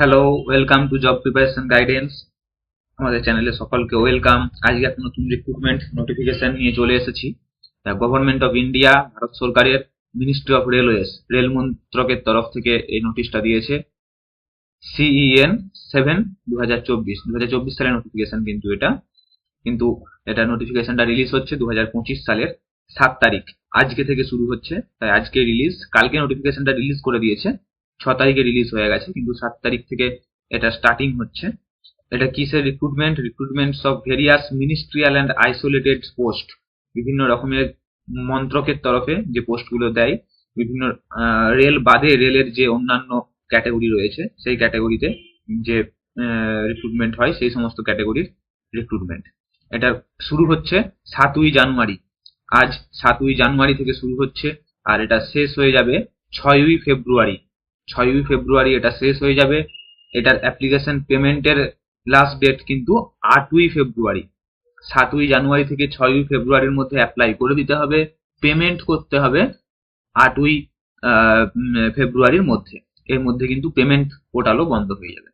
Hello welcome to job preparation guidance আমাদের চ্যানেলে সকলকে ওয়েলকাম আজকে একটা নতুন রিক্রুটমেন্ট নোটিফিকেশন নিয়ে চলে এসেছি। গভর্নমেন্ট অফ ইন্ডিয়া ভারত সরকারের মিনিস্ট্রি অফ রেলওয়েজ রেল মন্ত্রকের তরফ থেকে এই নোটিশটা দিয়েছে। সিইএন সেভেন দু হাজার চব্বিশ। দু হাজার চব্বিশ সালের নোটিফিকেশন কিন্তু এটা। কিন্তু এটা নোটিফিকেশনটা রিলিজ হচ্ছে দু হাজার পঁচিশ সালের সাত তারিখ। আজকে থেকে শুরু হচ্ছে। তাই আজকে রিলিজ কালকে নোটিফিকেশনটা রিলিজ করে দিয়েছে। ছ তারিখে রিলিজ হয়ে গেছে, কিন্তু সাত তারিখ থেকে এটা স্টার্টিং হচ্ছে। এটা কিসের recruitment recruitments of various ministerial and isolated post বিভিন্ন রকমের মন্ত্রকের তরফে যে পোস্টগুলো দেয়, বিভিন্ন রেল বাদে রেলের যে অন্যান্য ক্যাটাগরি রয়েছে, সেই ক্যাটাগরিতে যে রিক্রুটমেন্ট হয়, সেই সমস্ত ক্যাটাগরির রিক্রুটমেন্ট এটা শুরু হচ্ছে সাতই জানুয়ারি। আজ সাতই জানুয়ারি থেকে শুরু হচ্ছে, আর এটা শেষ হয়ে যাবে ছয়ই ফেব্রুয়ারি। ছয়ই ফেব্রুয়ারি এটা শেষ হয়ে যাবে। এটার অ্যাপ্লিকেশন পেমেন্টের লাস্ট ডেট কিন্তু আটই ফেব্রুয়ারি। সাতই জানুয়ারি থেকে ছয়ই ফেব্রুয়ারির মধ্যে অ্যাপ্লাই করে দিতে হবে। পেমেন্ট করতে হবে আটই ফেব্রুয়ারির মধ্যে। এর মধ্যে কিন্তু পেমেন্ট পোর্টালও বন্ধ হয়ে যাবে।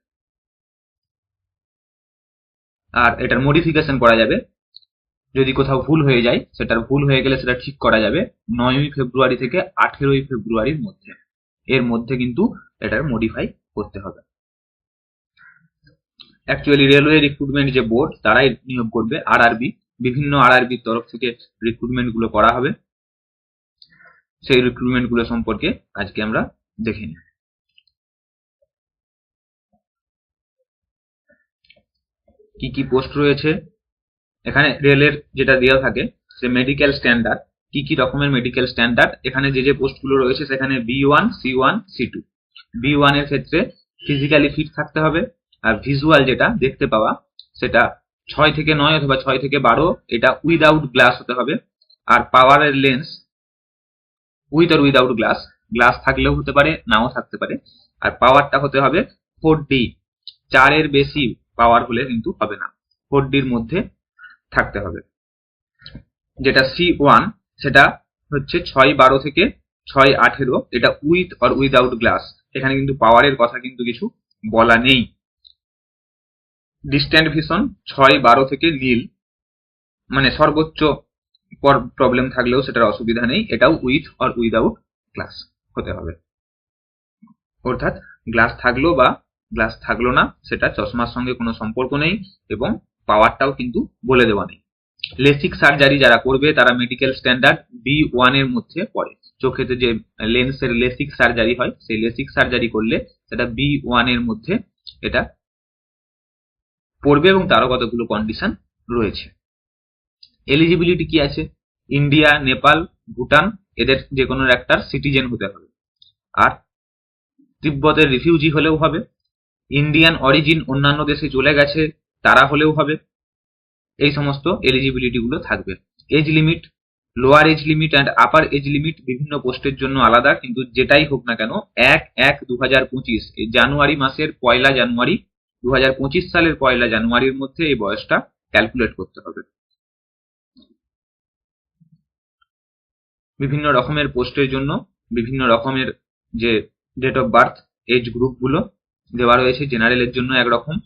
আর এটার মডিফিকেশন করা যাবে। যদি কোথাও ভুল হয়ে যায়, সেটার ভুল হয়ে গেলে সেটা ঠিক করা যাবে নয়ই ফেব্রুয়ারি থেকে আঠেরোই ফেব্রুয়ারির মধ্যে। এর মধ্যে কিন্তু এটার মডিফাই করতে হবে। অ্যাকচুয়ালি রেলওয়ে রিক্রুটমেন্ট যে বোর্ড তারাই নিয়োগ করবে আর আরবি বিভিন্ন আর আরবির তরফ থেকে রিক্রুটমেন্টগুলো করা হবে। সেই রিক্রুটমেন্টগুলো সম্পর্কে আজকে আমরা দেখে নিই। কি কি পোস্ট রয়েছে? এখানে রেলের যেটা দেওয়া থাকে, সে মেডিকেল স্ট্যান্ডার্ড কি কি রকমের মেডিকেল স্ট্যান্ডার্ড এখানে যে যে পোস্টগুলো রয়েছে সেখানে B one C one C two B ওয়ানের ক্ষেত্রে ফিজিক্যালি ফিট থাকতে হবে, আর ভিজুয়াল যেটা দেখতে পাওয়া, সেটা ছয় থেকে নয় অথবা ছয় থেকে বারো, এটা উইদাউট গ্লাস হতে হবে। আর পাওয়ারের লেন্স উইথ আর উইদাউট গ্লাস গ্লাস থাকলেও হতে পারে, নাও থাকতে পারে। আর পাওয়ারটা হতে হবে ফোর ডি চারের বেশি পাওয়ার হলে কিন্তু হবে না। ফোর ডির মধ্যে থাকতে হবে। যেটা সি ওয়ান সেটা হচ্ছে ছয় বারো থেকে ছয় আঠেরো, এটা উইথ অর উইদাউট গ্লাস এখানে কিন্তু পাওয়ারের কথা কিন্তু কিছু বলা নেই। ডিস্ট্যান্ট ভিশন ছয় বারো থেকে নীল। মানে সর্বোচ্চ প্রবলেম থাকলেও সেটার অসুবিধা নেই। এটাও উইথ অর উইদাউট গ্লাস হতে হবে। অর্থাৎ গ্লাস থাকল বা গ্লাস থাকল না, সেটা চশমার সঙ্গে কোনো সম্পর্ক নেই এবং পাওয়ারটাও কিন্তু বলে দেওয়া নেই। লেসিক সার্জারি যারা করবে, তারা মেডিকেল স্ট্যান্ডার্ড বি ওয়ানের মধ্যে পড়ে। চোখেতে যে লেন্সের লেসিক সার্জারি হয়, সেই লেসিক সার্জারি করলে সেটা বি ওয়ানের মধ্যে এটা পড়বে এবং তারও কতগুলো কন্ডিশন রয়েছে। এলিজিবিলিটি কি আছে? ইন্ডিয়া নেপাল ভুটান এদের যে কোনো একটার সিটিজেন হতে হবে। আর তিব্বতের রিফিউজি হলেও হবে। ইন্ডিয়ান অরিজিন অন্যান্য দেশে চলে গেছে, তারা হলেও হবে। এই সমস্ত এলিজিবিলিটি গুলো থাকবে। Age limit lower age limit and upper age limit বিভিন্ন পোস্টের জন্য আলাদা, কিন্তু যেটাই হোক না কেন, এক এক দু হাজার পঁচিশ জানুয়ারি মাসের পয়লা জানুয়ারি দু হাজার পঁচিশ সালের পয়লা জানুয়ারির মধ্যে এই বয়সটা ক্যালকুলেট করতে হবে। বিভিন্ন রকমের পোস্টের জন্য, বিভিন্ন রকমের যে ডেট অফ বার্থ এজ গ্রুপগুলো দেওয়া রয়েছে জেনারেলের জন্য একরকম।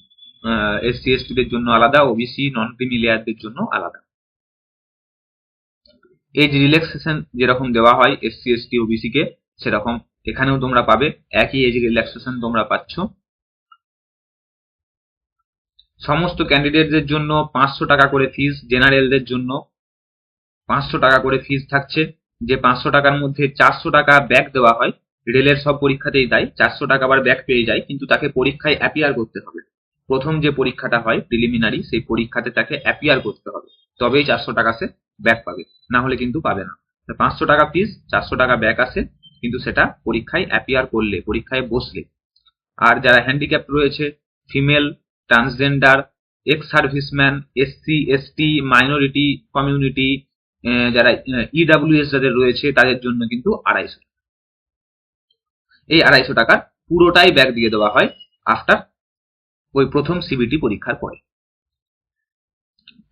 এসসি এসটিদের জন্য আলাদা ওবিসি নন ক্রিমি লেয়ারদের জন্য আলাদা। এজ রিল্যাক্সেশন যেরকম দেওয়া হয় এসসি এসটি ওবিসি কে, সেরকম এখানেও তোমরা পাবে। একই এজ রিল্যাক্সেশন তোমরা পাচ্ছ। সমস্ত ক্যান্ডিডেটদের জন্য পাঁচশো টাকা করে ফিস জেনারেলদের জন্য পাঁচশো টাকা করে ফিস থাকছে। যে পাঁচশো টাকার মধ্যে চারশো টাকা ব্যাক দেওয়া হয়, রেলের সব পরীক্ষাতেই দেয়। চারশো টাকা আবার ব্যাক পেয়ে যায়, কিন্তু তাকে পরীক্ষায় অ্যাপিয়ার করতে হবে। প্রথম যে পরীক্ষাটা হয় প্রিলিমিনারি সেই পরীক্ষাতে তাকে অ্যাপিয়ার করতে হবে। তবেই চারশো টাকা সে ব্যাক পাবে। না হলে কিন্তু পাবে না। পাঁচশো টাকা ফিস চারশো টাকা ব্যাক আসে, কিন্তু সেটা পরীক্ষায় অ্যাপিয়ার করলে, পরীক্ষায় বসলে। আর যারা হ্যান্ডিক্যাপ রয়েছে female transgender ex serviceman SC ST minority community যারা ইডাব্লিউএস যাদের রয়েছে, তাদের জন্য কিন্তু আড়াইশো এই আড়াইশো টাকার পুরোটাই ব্যাক দিয়ে দেওয়া হয় আফটার ওই প্রথম সিবিটি পরীক্ষার পরে।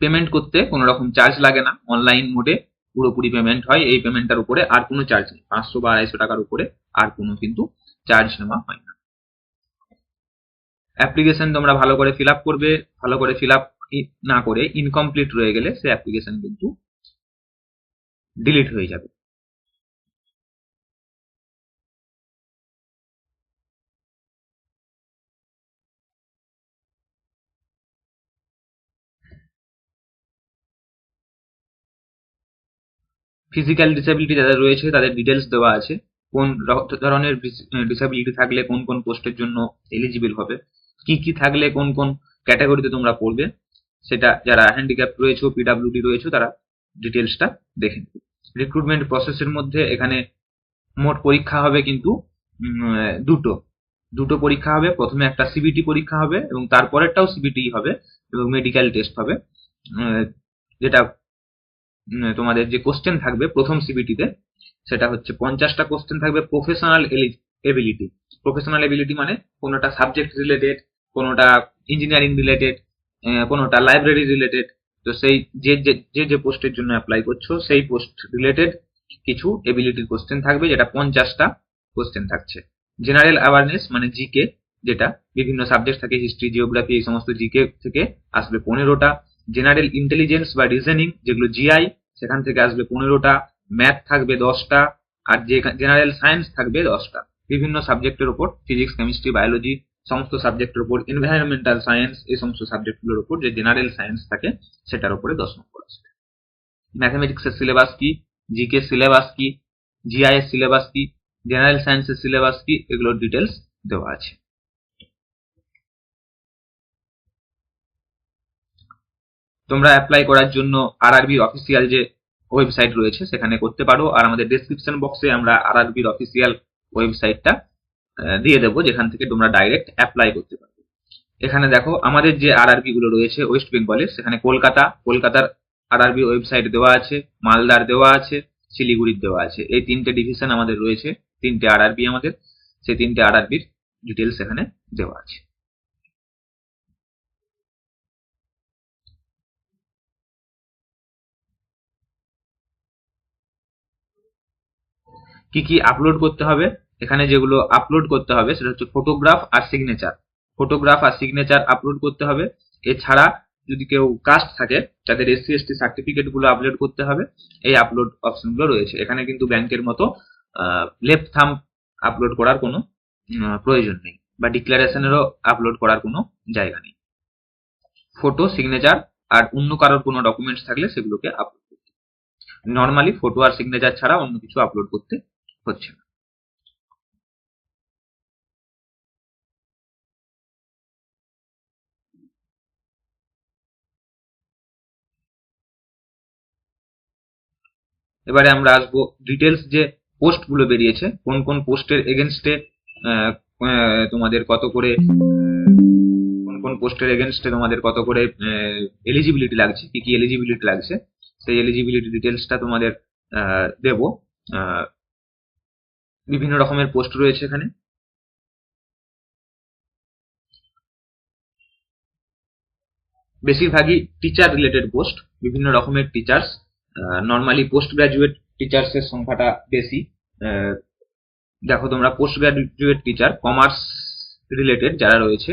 পেমেন্ট করতে কোনো রকম চার্জ লাগে না। অনলাইন মোডে পুরোপুরি পেমেন্ট হয়। এই পেমেন্টটার উপরে আর কোনো চার্জ নেই। পাঁচশো বা আড়াইশো টাকার উপরে আর কোনো কিন্তু চার্জ নেওয়া হয় না। অ্যাপ্লিকেশন তোমরা ভালো করে ফিল আপ করবে। ভালো করে ফিল আপ না করে ইনকমপ্লিট রয়ে গেলে সে অ্যাপ্লিকেশন কিন্তু ডিলিট হয়ে যাবে। ফিজিক্যাল ডিসেবিলিটি যাদের রয়েছে, তাদের ডিটেলস দেওয়া আছে। কোন ধরনের ডিসেবিলিটি থাকলে কোন কোন পোস্টের জন্য এলিজিবল হবে। কি কি থাকলে কোন কোন ক্যাটাগরিতে তোমরা পড়বে, সেটা যারা হ্যান্ডিক্যাপ রয়েছে পিডাব্লিউডি রয়েছে, তারা ডিটেলসটা দেখে রিক্রুটমেন্ট প্রসেসের মধ্যে এখানে মোট পরীক্ষা হবে কিন্তু দুটো। দুটো পরীক্ষা হবে, প্রথমে একটা সিবিটি পরীক্ষা হবে এবং তারপরেরটাও সিবিটি হবে এবং মেডিকেল টেস্ট হবে। যেটা তোমাদের যে কোশ্চেন থাকবে প্রথম সিবিটিতে সেটা হচ্ছে পঞ্চাশটা কোশ্চেন থাকবে প্রফেশনাল এবিলিটি প্রফেশনাল এবিলিটি মানে কোনোটা সাবজেক্ট রিলেটেড কোনোটা ইঞ্জিনিয়ারিং রিলেটেড কোনোটা লাইব্রেরি রিলেটেড তো সেই যে যে যে পোস্টের জন্য অ্যাপ্লাই করছ, সেই পোস্ট রিলেটেড কিছু এবিলিটির কোশ্চেন থাকবে, যেটা পঞ্চাশটা কোশ্চেন থাকছে। জেনারেল অ্যাওয়ারনেস মানে জিকে যেটা বিভিন্ন সাবজেক্ট থাকে হিস্ট্রি জিওগ্রাফি এই সমস্ত জিকে থেকে আসবে পনেরোটা। জেনারেল ইন্টেলিজেন্স বা রিজনিং যেগুলো জিআই সেখান থেকে আসবে পনেরোটা ম্যাথ থাকবে দশটা, আর যে জেনারেল সায়েন্স থাকবে দশটা। বিভিন্ন সাবজেক্টের উপর ফিজিক্স কেমিস্ট্রি বায়োলজি সমস্ত সাবজেক্টের উপর এনভায়রনমেন্টাল সায়েন্স এই সমস্ত সাবজেক্টগুলোর উপর যে জেনারেল সায়েন্স থাকে, সেটার উপরে দশ নম্বর আসবে। ম্যাথামেটিক্সের সিলেবাস কি? জিকে সিলেবাস কি? জিআইএস সিলেবাস কি? জেনারেল সায়েন্সের সিলেবাস কি? এগুলোর ডিটেলস দেওয়া আছে। তোমরা অ্যাপ্লাই করার জন্য আর আরআরবি অফিসিয়াল যে ওয়েবসাইট রয়েছে, সেখানে করতে পারো। আর আমাদের ডেসক্রিপশন বক্সে আমরা আর আরআরবির অফিসিয়াল ওয়েবসাইটটা দিয়ে দেবো, যেখান থেকে তোমরা ডাইরেক্ট অ্যাপ্লাই করতে পারবে এখানে দেখো, আমাদের যে আরআরবি গুলো রয়েছে ওয়েস্ট বেঙ্গলে সেখানে কলকাতা, কলকাতার আরআরবি ওয়েবসাইট দেওয়া আছে, মালদার দেওয়া আছে, শিলিগুড়ির দেওয়া আছে। এই তিনটে ডিভিশন আমাদের রয়েছে, তিনটে আরআরবি আমাদের, সেই তিনটে আরআরবির ডিটেলস এখানে দেওয়া আছে। কি কি আপলোড করতে হবে? এখানে যেগুলো আপলোড করতে হবে, সেটা হচ্ছে ফটোগ্রাফ আর সিগনেচার ফটোগ্রাফ আর সিগনেচার আপলোড করতে হবে। এছাড়া যদি কেউ কাস্ট থাকে, তাদের এসসি এসটি সার্টিফিকেটগুলো আপলোড করতে হবে। এই আপলোড অপশনগুলো রয়েছে। এখানে কিন্তু ব্যাংকের মতো লেফট থাম আপলোড করার কোনো প্রয়োজন নেই বা ডিক্লারেশনেরও আপলোড করার কোনো জায়গা নেই। ফটো সিগনেচার আর অন্য কারোর কোনো ডকুমেন্টস থাকলে সেগুলোকে আপলোড করতে নর্মালি ফটো আর সিগনেচার ছাড়া অন্য কিছু আপলোড করতে হচ্ছে না। এবারে আমরা আসব ডিটেলস যে পোস্টগুলো বেরিয়েছে, কোন কোন পোস্টের এগেনস্টে তোমাদের কত করে কোন কোন পোস্টের এগেনস্টে তোমাদের কত করে এলিজিবিলিটি লাগছে, কি কি এলিজিবিলিটি লাগছে, সেই এলিজিবিলিটি ডিটেলসটা তোমাদের দেবো। বিভিন্ন রকমের পোস্ট রয়েছে এখানে। বেশিরভাগই টিচার রিলেটেড পোস্ট বিভিন্ন রকমের teachers normally post graduate teachers এর সংখ্যাটা বেশি। দেখো তোমরা post graduate teacher commerce related যারা রয়েছে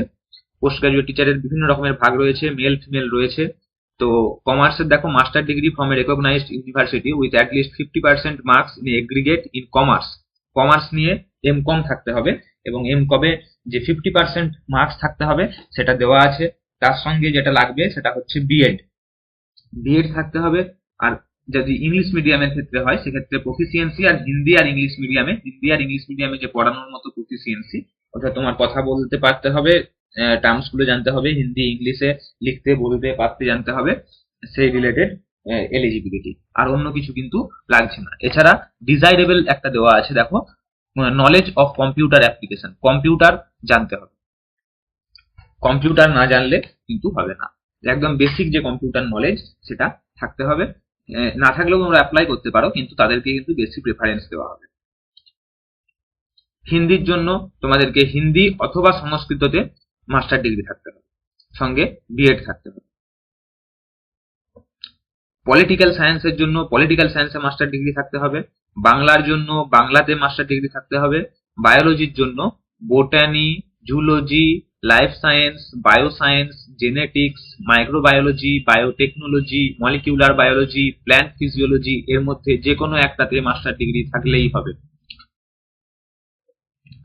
পোস্ট গ্রাজুয়েট টিচারের বিভিন্ন রকমের ভাগ রয়েছে মেল ফিমেল রয়েছে। তো কমার্সের দেখো master degree from a recognised university with at least fifty percent marks in aggregate in commerce commerce নিয়ে এম কম থাকতে হবে এবং এম কবে যে ফিফটি পার্সেন্ট মার্কস থাকতে হবে সেটা দেওয়া আছে। তার সঙ্গে যেটা লাগবে সেটা হচ্ছে বিএড বিএড থাকতে হবে আর যদি ইংলিশ মিডিয়ামের ক্ষেত্রে হয়, সেক্ষেত্রে প্রফিসিয়েন্সি আর হিন্দি আর ইংলিশ মিডিয়ামে হিন্দি আর ইংলিশ মিডিয়ামে যে পড়ানোর মতো প্রফিসিয়েন্সি অর্থাৎ তোমার কথা বলতে পারতে হবে টার্মসগুলো জানতে হবে, হিন্দি ইংলিশে লিখতে, বলতে, পারতে জানতে হবে, সেই রিলেটেড এলিজিবিলিটি আর অন্য কিছু কিন্তু লাগছে না। এছাড়া ডিজাইরেবল একটা দেওয়া আছে, দেখো। Knowledge of computer application computer জানতে হবে। কম্পিউটার না জানলে কিন্তু হবে না। একদম বেসিক যে কম্পিউটার নলেজ সেটা থাকতে হবে। না থাকলেও তোমরা অ্যাপ্লাই করতে পারো, কিন্তু তাদেরকে কিন্তু বেশি প্রেফারেন্স দেওয়া হবে। হিন্দির জন্য তোমাদেরকে হিন্দি অথবা সংস্কৃততে মাস্টার ডিগ্রি থাকতে হবে। সঙ্গে বিএড থাকতে হবে। পলিটিক্যাল সায়েন্সের জন্য পলিটিক্যাল সায়েন্সে মাস্টার ডিগ্রি থাকতে হবে, বাংলার জন্য বাংলাতে মাস্টার ডিগ্রি থাকতে হবে বায়োলজির জন্য botany zoology life science bio science genetics microbiology biotechnology molecular biology plant physiology এর মধ্যে যে কোনো একটাতে মাস্টার ডিগ্রি থাকলেই হবে।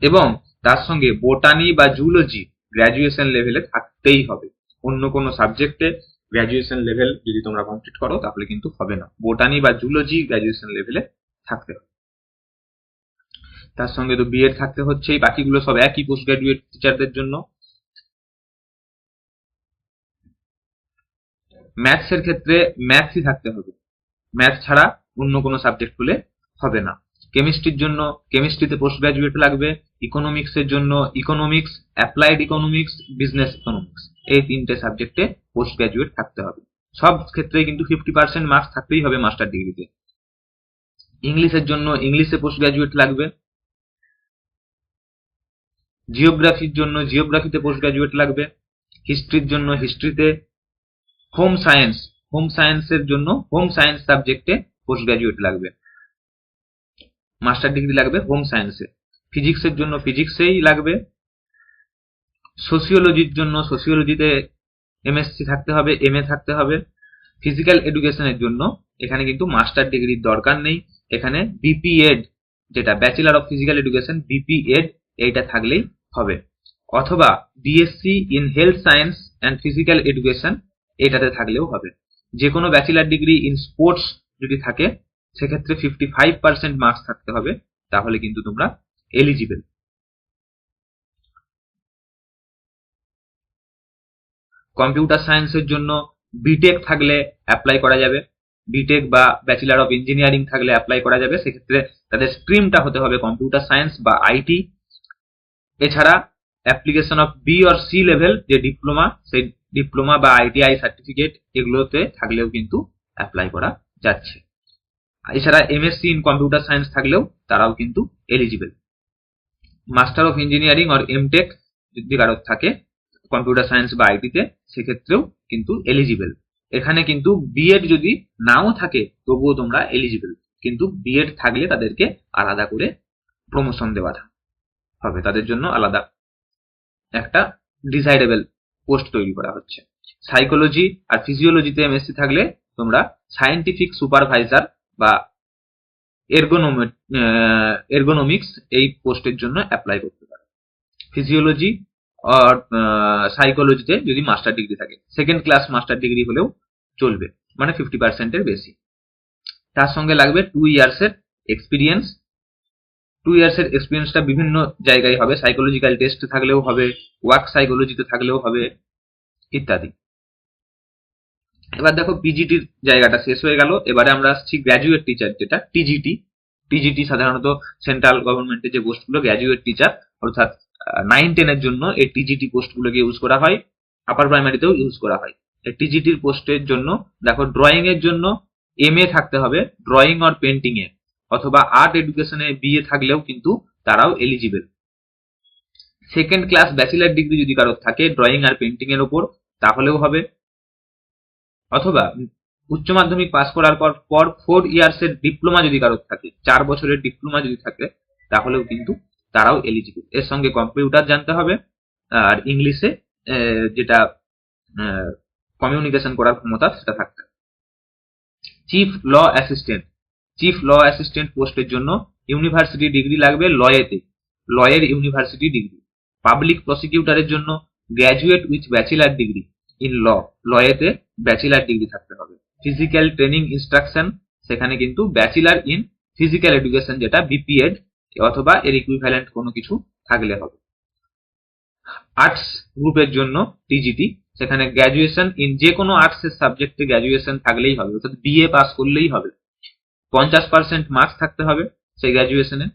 এবং তার সঙ্গে বোটানি বা জুলজি গ্র্যাজুয়েশন লেভেলে থাকতেই হবে। অন্য কোনো সাবজেক্টে গ্র্যাজুয়েশন লেভেল যদি তোমরা কমপ্লিট করো, তাহলে কিন্তু হবে না। বোটানি বা জুলজি গ্র্যাজুয়েশন লেভেলে থাকতে হবে। তার সঙ্গে তো বিএড থাকতে হচ্ছেই, বাকিগুলো সব একই পোস্ট গ্রাজুয়েট টিচারদের জন্য ম্যাথসের ক্ষেত্রে ম্যাথসই থাকতে হবে। ম্যাথ ছাড়া অন্য কোনো সাবজেক্ট হলে হবে না। কেমিস্ট্রির জন্য কেমিস্ট্রিতে পোস্ট গ্রাজুয়েট লাগবে ইকোনমিক্স এর জন্য economics applied economics business economics এই তিনটে সাবজেক্টে পোস্ট গ্রাজুয়েট থাকতে হবে। সব ক্ষেত্রে কিন্তু ফিফটি পার্সেন্ট মার্কস থাকতেই হবে মাস্টার ডিগ্রিতে ইংলিশের জন্য ইংলিশে পোস্ট গ্রাজুয়েট লাগবে। জিওগ্রাফির জন্য জিওগ্রাফিতে পোস্ট গ্রাজুয়েট লাগবে। হিস্ট্রির জন্য হিস্ট্রিতে হোম সায়েন্স হোম সায়েন্সের জন্য হোম সায়েন্স সাবজেক্টে পোস্ট গ্রাজুয়েট লাগবে। মাস্টার ডিগ্রি লাগবে হোম সায়েন্সে ফিজিক্সের জন্য ফিজিক্সেই লাগবে। সোসিওলজির জন্য সোসিওলজিতে এমএসসি থাকতে হবে এমএ থাকতে হবে। ফিজিক্যাল এডুকেশনের জন্য এখানে কিন্তু মাস্টার ডিগ্রির দরকার নেই। এখানে বিপিএড যেটা bachelor of physical education BPEd এইটা থাকলেই হবে। অথবা BSc in health science and physical education এটাতে থাকলেও হবে। যে কোনো ব্যাচেলার ডিগ্রি ইন স্পোর্টস যদি থাকে, সেক্ষেত্রে ফিফটি ফাইভ পার্সেন্ট মার্কস থাকতে হবে, তাহলে কিন্তু তোমরা এলিজিবল কম্পিউটার সায়েন্সের জন্য বিটেক থাকলে অ্যাপ্লাই করা যাবে। বিটেক বা ব্যাচেলার অফ ইঞ্জিনিয়ারিং থাকলে অ্যাপ্লাই করা যাবে। সেক্ষেত্রে তাদের স্ট্রিমটা হতে হবে কম্পিউটার সায়েন্স বা আইটি এছাড়া application of B or C level যে ডিপ্লোমা সেই ডিপ্লোমা বা আইটিআই সার্টিফিকেট এগুলোতে থাকলেও কিন্তু অ্যাপ্লাই করা যাচ্ছে। এছাড়া এমএসসি ইন কম্পিউটার সায়েন্স থাকলেও তারাও কিন্তু eligible master of engineering or MTech যদি কারোর থাকে কম্পিউটার সায়েন্স বা আইটিতে সেক্ষেত্রেও কিন্তু এলিজিবল এখানে কিন্তু বিএড যদি নাও থাকে, তবুও তোমরা এলিজিবল কিন্তু বিএড থাকলে তাদেরকে আলাদা করে প্রমোশন দেওয়া হবে। তাদের জন্য আলাদা একটা ডিসাইডেবল পোস্ট তৈরি করা হচ্ছে। সাইকোলজি আর ফিজিওলজিতে এমএসসি থাকলে তোমরা সায়েন্টিফিক সুপারভাইজার বা এরগোনোমিক্স এই পোস্টের জন্য অ্যাপ্লাই করতে পারো। ফিজিওলজি আর সাইকোলজিতে যদি মাস্টার ডিগ্রি থাকে। সেকেন্ড ক্লাস মাস্টার ডিগ্রি হলেও চলবে মানে ফিফটি পার্সেন্টের বেশি। তার সঙ্গে লাগবে টু ইয়ার্সের এক্সপিরিয়েন্স টু ইয়ার্সের এক্সপিরিয়েন্সটা বিভিন্ন জায়গায় হবে সাইকোলজিক্যাল টেস্ট থাকলেও হবে ওয়ার্ক সাইকোলজিতে থাকলেও হবে, ইত্যাদি। এবার দেখো পিজিটির জায়গাটা শেষ হয়ে গেল। এবারে আমরা আসছি গ্র্যাজুয়েট টিচার যেটা টিজিটি টিজিটি সাধারণত সেন্ট্রাল গভর্নমেন্টের যে পোস্টগুলো গ্র্যাজুয়েট টিচার অর্থাৎ নাইন টেনের জন্য এই টিজিটি পোস্টগুলোকে ইউজ করা হয় আপার প্রাইমারিতেও ইউজ করা হয়। টিজিটির পোস্টের জন্য, দেখো ড্রয়িং এর জন্য এম এ থাকতে হবে ড্রয়িং অর পেন্টিং এ, অথবা আর্ট এডুকেশনে বিএ থাকলেও কিন্তু তারাও eligible second class bachelor degree যদি কারোর থাকে ড্রয়িং আর পেন্টিং এর উপর তাহলেও হবে। অথবা, উচ্চ মাধ্যমিক পাস করার পর পর ফোর ইয়ার্স এর ডিপ্লোমা যদি কারোর থাকে, চার বছরের ডিপ্লোমা যদি থাকে, তাহলেও কিন্তু তারাও এলিজিবল এর সঙ্গে কম্পিউটার জানতে হবে, আর ইংলিশে যেটা কমিউনিকেশন করার ক্ষমতা সেটা থাকতে chief law assistant chief law assistant পোস্টের জন্য ইউনিভার্সিটি ডিগ্রি লাগবে লয়েতে। লয়ের ইউনিভার্সিটি ডিগ্রি পাবলিক প্রসিকিউটরের জন্য graduate with bachelor degree in law লয়েতে bachelor degree থাকতে হবে। ফিজিক্যাল ট্রেনিং ইনস্ট্রাকশন সেখানে কিন্তু ব্যাচেলার ইন ফিজিক্যাল এডুকেশন যেটা বিপিএড অথবা এর ইকুইভ্যালেন্ট কোনো কিছু থাকলে হবে। আর্টস গ্রুপের জন্য টিজিটি সেখানে গ্র্যাজুয়েশন ইন যে কোনো আর্টসের সাবজেক্টে গ্র্যাজুয়েশন থাকলেই হবে, অর্থাৎ বিএ পাস করলেই হবে। পঞ্চাশ পার্সেন্ট মার্কস থাকতে হবে সেই গ্র্যাজুয়েশনে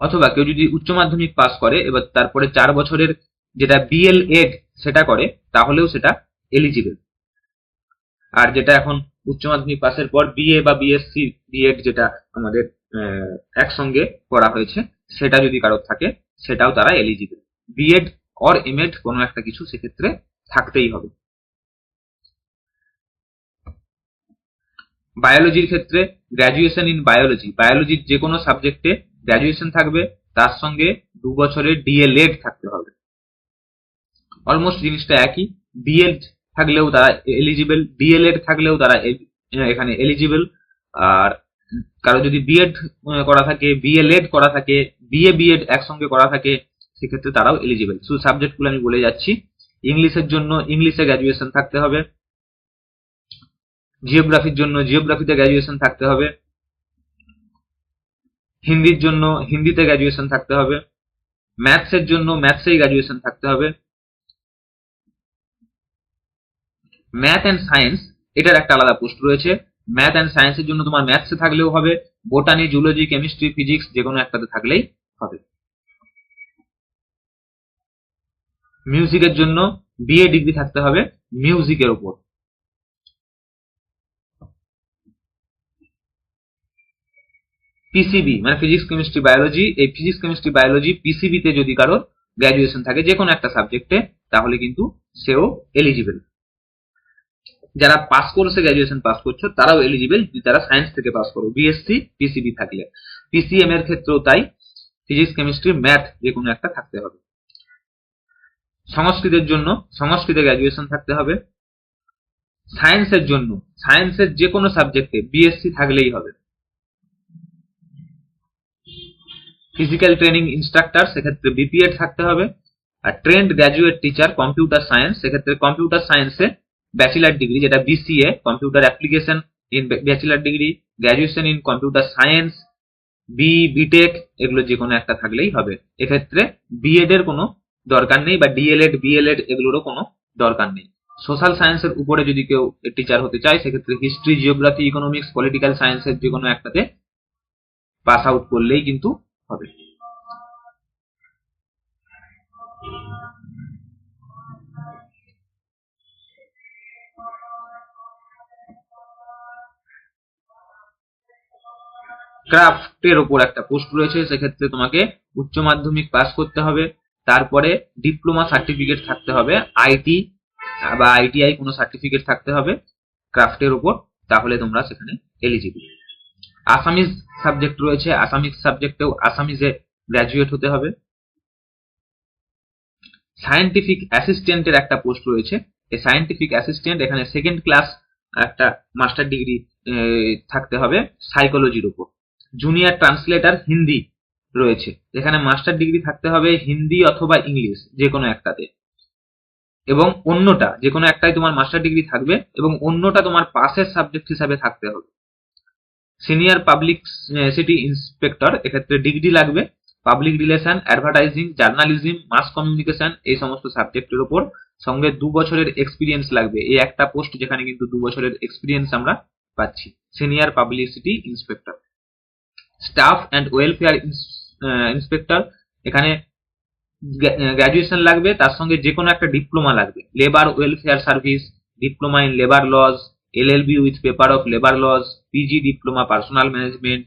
অথবা কেউ যদি উচ্চ মাধ্যমিক পাস করে, এবার তারপরে চার বছরের যেটা বিএল এড সেটা করে, তাহলেও সেটা এলিজিবল আর যেটা এখন উচ্চ মাধ্যমিক পাসের পর বিএ বা বিএসসি বিএড যেটা আমাদের একসঙ্গে করা হয়েছে, সেটা যদি কারোর থাকে, সেটাও তারা এলিজিবল বিএড অর এমএড কোনো একটা কিছু সেক্ষেত্রে থাকতেই হবে। বায়োলজির ক্ষেত্রে গ্র্যাজুয়েশন ইন বায়োলজি বায়োলজির যে কোনো সাবজেক্টে গ্র্যাজুয়েশন থাকবে, তার সঙ্গে দু বছরের ডিএলএড থাকতে হবে। অলমোস্ট জিনিসটা একই বিএড থাকলেও তারা এলিজিবল ডিএলএড থাকলেও তারা এখানে এলিজিবল আর কারও যদি বিএড করা থাকে বিএলএড করা থাকে বিএ বিএড একসঙ্গে করা থাকে, সেক্ষেত্রে তারাও এলিজিবল শুধু সাবজেক্টগুলো আমি বলে যাচ্ছি। ইংলিশের জন্য ইংলিশে গ্র্যাজুয়েশন থাকতে হবে। জিওগ্রাফির জন্য জিওগ্রাফিতে গ্র্যাজুয়েশন থাকতে হবে। হিন্দির জন্য হিন্দিতে গ্র্যাজুয়েশন থাকতে হবে। ম্যাথসের জন্য ম্যাথসেই গ্র্যাজুয়েশন থাকতে হবে। ম্যাথ অ্যান্ড সায়েন্স এটার একটা আলাদা পোস্ট রয়েছে। ম্যাথ অ্যান্ড সায়েন্সের জন্য তোমার ম্যাথসে থাকলেও হবে বোটানি জুলজি কেমিস্ট্রি ফিজিক্স যে কোনো একটাতে থাকলেই হবে। মিউজিকের জন্য বিএ ডিগ্রি থাকতে হবে মিউজিকের উপর। পিসিবি মানে ফিজিক্স কেমিস্ট্রি বায়োলজি এই ফিজিক্স কেমিস্ট্রি বায়োলজি পিসিবি তে যদি কারোর গ্র্যাজুয়েশন থাকে যে কোনো একটা সাবজেক্টে তাহলে কিন্তু সেও এলিজিবল যারা পাস কোর্সে গ্র্যাজুয়েশন পাস করছ, তারাও এলিজিবল যদি তারা সায়েন্স থেকে পাস করো বিএসসি পিসিবি থাকলে। পিসিএম এর ক্ষেত্রেও তাই ফিজিক্স কেমিস্ট্রি ম্যাথ যে কোনো একটা থাকতে হবে। সংস্কৃতের জন্য, সংস্কৃতে গ্র্যাজুয়েশন থাকতে হবে। সায়েন্সের জন্য সায়েন্সের যে কোনো সাবজেক্টে বিএসসি থাকলেই হবে। ফিজিক্যাল ট্রেনিং ইনস্ট্রাক্টর সেক্ষেত্রে বিপিএড থাকতে হবে। আর trained graduate teacher computer science সেক্ষেত্রে কম্পিউটার সায়েন্সে ব্যাচেলার ডিগ্রি যেটা BCA computer application in bachelor degree graduation in computer science B BTech এগুলো যে কোনো একটা থাকলেই হবে। এক্ষেত্রে বিএড এর কোনো দরকার নেই বা ডিএলএড বিএলএড এগুলোরও কোনো দরকার নেই। সোশ্যাল সায়েন্সের উপরে যদি কেউ টিচার হতে চায়, সেক্ষেত্রে হিস্ট্রি জিওগ্রাফি ইকোনমিক্স পলিটিক্যাল সায়েন্সের যে কোনো একটাতে পাস আউট করলেই কিন্তু হবে। ক্রাফটের ওপর একটা পোস্ট রয়েছে, সেক্ষেত্রে তোমাকে উচ্চ মাধ্যমিক পাস করতে হবে। তারপরে ডিপ্লোমা সার্টিফিকেট থাকতে হবে আইটি বা আইটিআই কোনো সার্টিফিকেট থাকতে হবে ক্রাফটের ওপর, তাহলে তোমরা সেখানে এলিজিবল আসামিজ সাবজেক্ট রয়েছে আসামিজ সাবজেক্টেও আসামিজে গ্র্যাজুয়েট হতে হবে। সায়েন্টিফিক অ্যাসিস্ট্যান্টের একটা পোস্ট রয়েছে, এই সায়েন্টিফিক অ্যাসিস্ট্যান্ট এখানে সেকেন্ড ক্লাস একটা মাস্টার ডিগ্রি থাকতে হবে সাইকোলজির উপর জুনিয়র ট্রান্সলেটর হিন্দি রয়েছে। যেখানে মাস্টার ডিগ্রি থাকতে হবে হিন্দি অথবা ইংলিশ যে কোনো একটাতে। এবং অন্যটা যে কোনো একটাই তোমার মাস্টার ডিগ্রি থাকবে এবং অন্যটা তোমার পাসের সাবজেক্ট হিসাবে থাকতে হবে। সিনিয়র পাবলিক সিটি ইন্সপেক্টর এক্ষেত্রে ডিগ্রি লাগবে। Public relation advertising journalism mass communication এই সমস্ত সাবজেক্টের উপর। সঙ্গে দু বছরের এক্সপিরিয়েন্স লাগবে। এই একটা পোস্ট যেখানে কিন্তু দু বছরের এক্সপিরিয়েন্স আমরা পাচ্ছি। Senior publicity inspector staff and welfare inspector এখানে গ্র্যাজুয়েশন লাগবে, তার সঙ্গে যে কোনো একটা ডিপ্লোমা লাগবে। Labour welfare service diploma in labour laws B with paper of labour laws PG diploma personnel management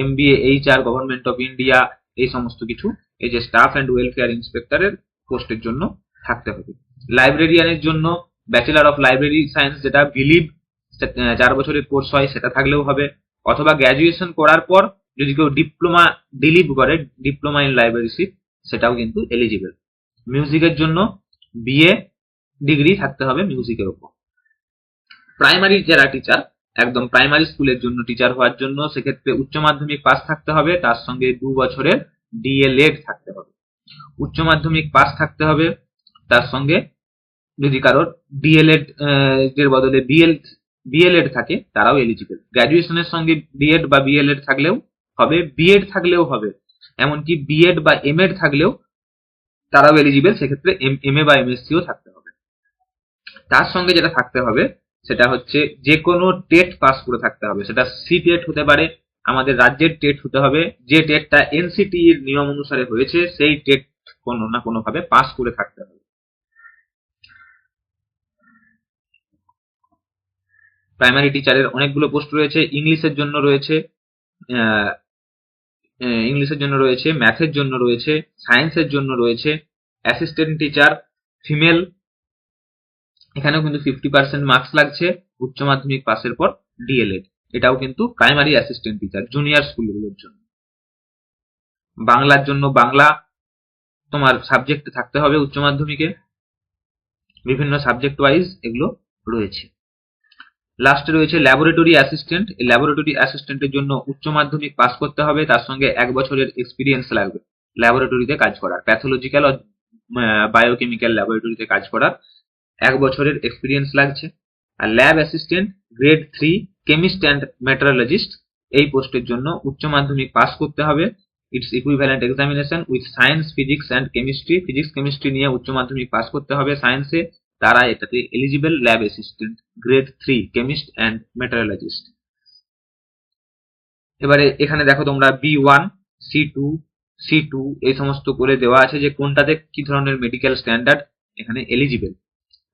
MBA H R government of India এই সমস্ত কিছু। এই যে স্টাফ অ্যান্ড ওয়েলফেয়ার ইন্সপেক্টরের পোস্টের জন্য থাকতে হবে। লাইব্রেরিয়ানের জন্য ব্যাচেলার অফ লাইব্রেরি সায়েন্স যেটা বিলিভ চার বছরের কোর্স হয়, সেটা থাকলেও হবে। অথবা গ্র্যাজুয়েশন করার পর যদি কেউ ডিপ্লোমা ডিলিভ করে ডিপ্লোমা ইন লাইব্রেরিশিপ সেটাও কিন্তু এলিজিবল মিউজিকের জন্য বিএ ডিগ্রি থাকতে হবে মিউজিকের উপর। প্রাইমারি যারা টিচার একদম প্রাইমারি স্কুলের জন্য টিচার হওয়ার জন্য সেক্ষেত্রে উচ্চ মাধ্যমিক পাস থাকতে হবে, তার সঙ্গে দু বছরের ডিএলএড থাকতে হবে। উচ্চ মাধ্যমিক পাস থাকতে হবে, তার সঙ্গে যদি কারোর ডিএলএড এর বদলে বিএল বিএলএড থাকে, তারাও এলিজিবল গ্র্যাজুয়েশনের সঙ্গে বিএড বা বিএলএড থাকলেও হবে বিএড থাকলেও হবে। এমনকি বিএড বা এমএড থাকলেও তারাও এলিজিবল সেক্ষেত্রে এম এ বা এমএসসিও থাকতে হবে। তার সঙ্গে যেটা থাকতে হবে, সেটা হচ্ছে যে কোনো টেট পাস করে থাকতে হবে। সেটা সি টেট হতে পারে, আমাদের রাজ্যের টেট হতে হবে, যে টেটটা এনসিটি এর নিয়ম অনুসারে হয়েছে, সেই টেট কোনো না কোনোভাবে পাস করে থাকতে হবে। প্রাইমারি টিচারের অনেকগুলো পোস্ট রয়েছে ইংলিশের জন্য রয়েছে ইংলিশের জন্য রয়েছে ম্যাথের জন্য রয়েছে সায়েন্সের জন্য রয়েছে অ্যাসিস্ট্যান্ট টিচার ফিমেল এখানেও কিন্তু ফিফটি পার্সেন্ট মার্কস লাগছে, উচ্চ মাধ্যমিক পাসের পর ডিএলএড এটাও কিন্তু প্রাইমারি অ্যাসিস্ট্যান্ট টিচার জুনিয়র স্কুলগুলোর জন্য। বাংলার জন্য বাংলা, তোমার সাবজেক্ট থাকতে হবে উচ্চ মাধ্যমিকে। বিভিন্ন সাবজেক্ট ওয়াইজ এগুলো রয়েছে। লাস্টে রয়েছে ল্যাবরেটরি অ্যাসিস্ট্যান্ট এই ল্যাবরেটরি অ্যাসিস্ট্যান্টের জন্য উচ্চ মাধ্যমিক পাস করতে হবে। তার সঙ্গে এক বছরের এক্সপিরিয়েন্স লাগবে ল্যাবরেটরিতে কাজ করার। প্যাথোলজিক্যাল বায়োকেমিক্যাল ল্যাবরেটরিতে কাজ করার এক বছরের এক্সপিরিয়েন্স লাগছে। আর lab assistant grade three chemist and meteorologist এই পোস্টের জন্য উচ্চ মাধ্যমিক পাস করতে হবে। It's equivalent examination with science physics and chemistry physics chemistry নিয়ে উচ্চ মাধ্যমিক পাস করতে হবে সায়েন্সে তারা এটাতে eligible lab assistant grade three chemist and meteorologist এবারে এখানে দেখো তোমরা B one C two C two এই সমস্ত করে দেওয়া আছে যে কোনটাতে কি ধরনের মেডিকেল স্ট্যান্ডার্ড এখানে এলিজিবল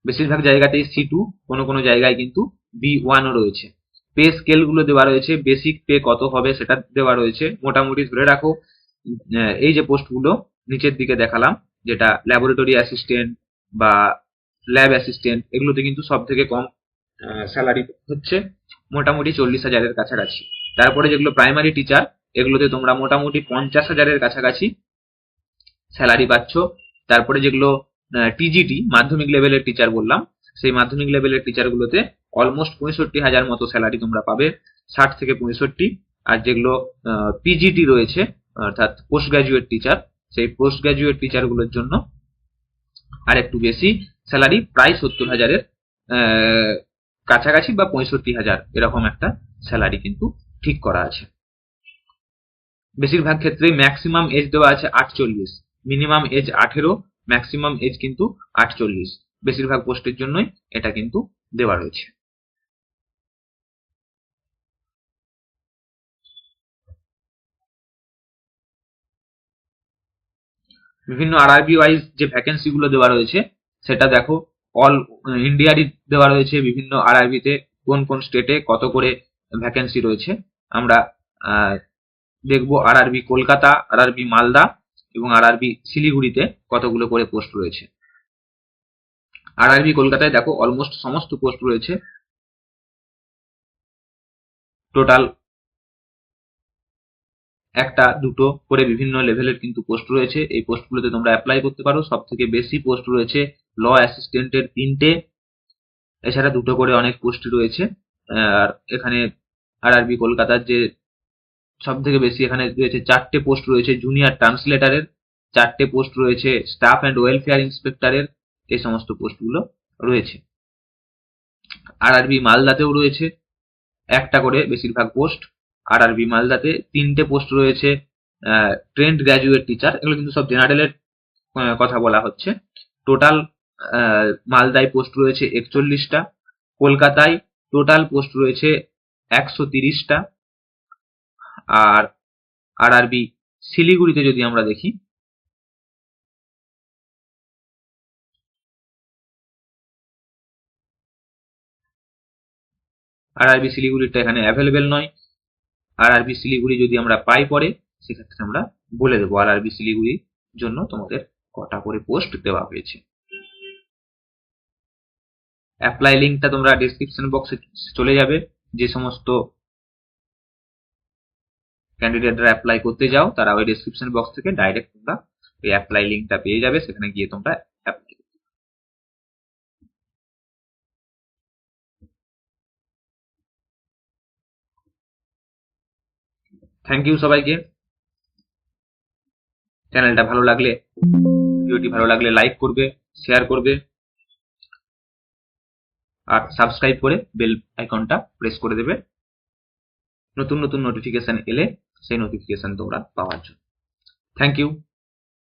বেশিরভাগ জায়গাতেই সি টু কোনো কোনো জায়গায় কিন্তু বি ওয়ানও রয়েছে। পে স্কেলগুলো দেওয়া রয়েছে বেসিক পে কত হবে সেটা দেওয়া রয়েছে। মোটামুটি ধরে রাখো এই যে পোস্টগুলো নিচের দিকে দেখালাম, যেটা ল্যাবরেটরি অ্যাসিস্ট্যান্ট বা ল্যাব অ্যাসিস্ট্যান্ট এগুলোতে কিন্তু সব থেকে কম স্যালারি হচ্ছে মোটামুটি চল্লিশ হাজারের কাছাকাছি। তারপরে যেগুলো প্রাইমারি টিচার এগুলোতে তোমরা মোটামুটি পঞ্চাশ হাজারের কাছাকাছি স্যালারি পাচ্ছ। তারপরে যেগুলো টিজিটি মাধ্যমিক লেভেলের টিচার বললাম, সেই মাধ্যমিক লেভেলের টিচারগুলোতে অলমোস্ট পঁয়ষট্টি হাজার মতো স্যালারি তোমরা পাবে, ষাট থেকে পঁয়ষট্টি। আর যেগুলো পিজিটি রয়েছে, অর্থাৎ পোস্ট গ্রাজুয়েট টিচার সেই পোস্ট গ্রাজুয়েট টিচারগুলোর জন্য আর একটু বেশি স্যালারি প্রায় সত্তর হাজারের কাছাকাছি বা পঁয়ষট্টি হাজার এরকম একটা স্যালারি কিন্তু ঠিক করা আছে। বেশিরভাগ ক্ষেত্রে ম্যাক্সিমাম এজ দেওয়া আছে আটচল্লিশ। মিনিমাম এজ আঠেরো ম্যাক্সিমাম এজ কিন্তু আটচল্লিশ। বেশিরভাগ পোস্টের জন্যই এটা কিন্তু দেওয়া রয়েছে। বিভিন্ন আরআরবি ওয়াইজ যে ভ্যাকেন্সি গুলো দেওয়া রয়েছে সেটা দেখো। অল ইন্ডিয়ারই দেওয়া রয়েছে বিভিন্ন আরআরবিতে কোন কোন স্টেটে কত করে ভ্যাকেন্সি রয়েছে। আমরা দেখব আরআরবি কলকাতা আরআরবি মালদা এবং আরআরবি শিলিগুড়িতে কতগুলো করে পোস্ট রয়েছে। আরআরবি কলকাতায় দেখো অলমোস্ট সমস্ত পোস্ট রয়েছে। টোটাল একটা, দুটো করে বিভিন্ন লেভেলের কিন্তু পোস্ট রয়েছে। এই পোস্টগুলোতে তোমরা অ্যাপ্লাই করতে পারো। সব থেকে বেশি পোস্ট রয়েছে ল অ্যাসিস্ট্যান্টের তিনটে, এছাড়া দুটো করে অনেক পোস্ট রয়েছে। আর এখানে আর আরআরবি কলকাতার যে সব থেকে বেশি এখানে রয়েছে চারটে পোস্ট রয়েছে জুনিয়র ট্রান্সলেটারের চারটে পোস্ট রয়েছে স্টাফ অ্যান্ড ওয়েলফেয়ার ইন্সপেক্টরের এই সমস্ত পোস্টগুলো রয়েছে। আর আরআরবি মালদাতেও রয়েছে একটা করে বেশিরভাগ পোস্ট আর আরআরবি মালদাতে তিনটে পোস্ট রয়েছে ট্রেন্ড গ্র্যাজুয়েট টিচার এগুলো কিন্তু সব জেনারেলের কথা বলা হচ্ছে। টোটাল মালদায় পোস্ট রয়েছে একচল্লিশটা, কলকাতায় টোটাল পোস্ট রয়েছে একশো তিরিশটা, আর আরআরবি শিলিগুড়িতে যদি আমরা দেখি আরআরবি শিলিগুড়িটা এখানে অ্যাভেলেবেল নয়। আরআরবি শিলিগুড়ি যদি আমরা পাই পরে, সেক্ষেত্রে আমরা বলে দেবো আরআরবি শিলিগুড়ির জন্য তোমাদের কটা করে পোস্ট দেওয়া হয়েছে। অ্যাপ্লাই লিঙ্কটা তোমরা ডিসক্রিপশন বক্সে চলে যাবে। যে সমস্ত ক্যান্ডিডেটরা অ্যাপ্লাই করতে যাও, তারা ওই ডিসক্রিপশন বক্স থেকে ডাইরেক্ট তোমরা ওই অ্যাপ্লাই লিঙ্কটা পেয়ে যাবে, সেখানে গিয়ে তোমরা অ্যাপ্লাই থ্যাংক ইউ সবাইকে। চ্যানেলটা ভালো লাগলে ভিডিওটি ভালো লাগলে লাইক করবে শেয়ার করবে। আর সাবস্ক্রাইব করে বেল আইকনটা প্রেস করে দেবে। নতুন নতুন নোটিফিকেশন এলে সেই নোটিফিকেশন তোমরা পাওয়ার জন্য। Thank you